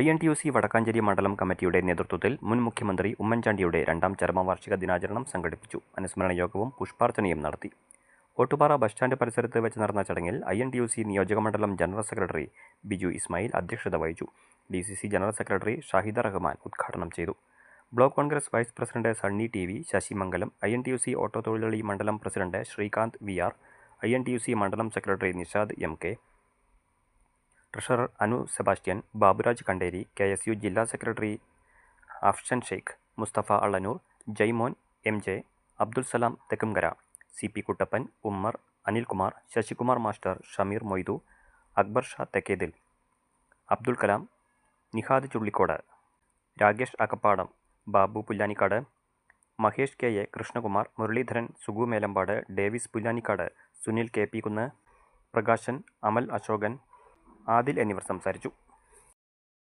I N T U C Vadakkanchery മണ്ഡലം കമ്മിറ്റിയുടെ നേതൃത്വത്തിൽ മുൻ മുഖ്യമന്ത്രി ഉമ്മൻചാണ്ടിയുടെ രണ്ടാം ചരമവാർഷിക ദിനാചരണം സംഘടിപ്പിച്ചു. അനുസ്മരണ യോഗവും പുഷ്പാർച്ചനയും നടത്തി. ഓട്ടുപാറ ബസ് സ്റ്റാൻഡ് പരിസരത്ത് വെച്ച് നടന്ന ചടങ്ങിൽ I N T U C നിയോജകമണ്ഡലം ജനറൽ സെക്രട്ടറി ബിജു ഇസ്മായിൽ അധ്യക്ഷത വഹിച്ചു. D C C general secretary Shahida Rahman ഉദ്ഘാടനം ചെയ്തു. Block Congress vice president Sunny T V Sasimangalam I N T U C auto തൊഴിലാളി മണ്ഡലം president Sreekanth V R I N T U C മണ്ഡലം secretary Nishad M K treasurer Anu Sebastian Baburaj Kanderi K S U ജില്ലാ secretary Afshan Sheikh Mustafa Allanur Jaimon M J Abdul Salam Thekkumkara C P Kuttappan Ummer Anilkumar Sasikumar master Shameer Moidu Akbar Sha Thekkethil Abdul Kalam Nihad Chullikode Rakesh Akkappadam Babu Pullanikkad Mahesh K A Krishnakumar Muraleedharan Sugu Melampad Davis Pullanikkad Sunil K P Kunnu Prakashan Amal Ashokan Adil എന്നിവർ സംസാരിച്ചു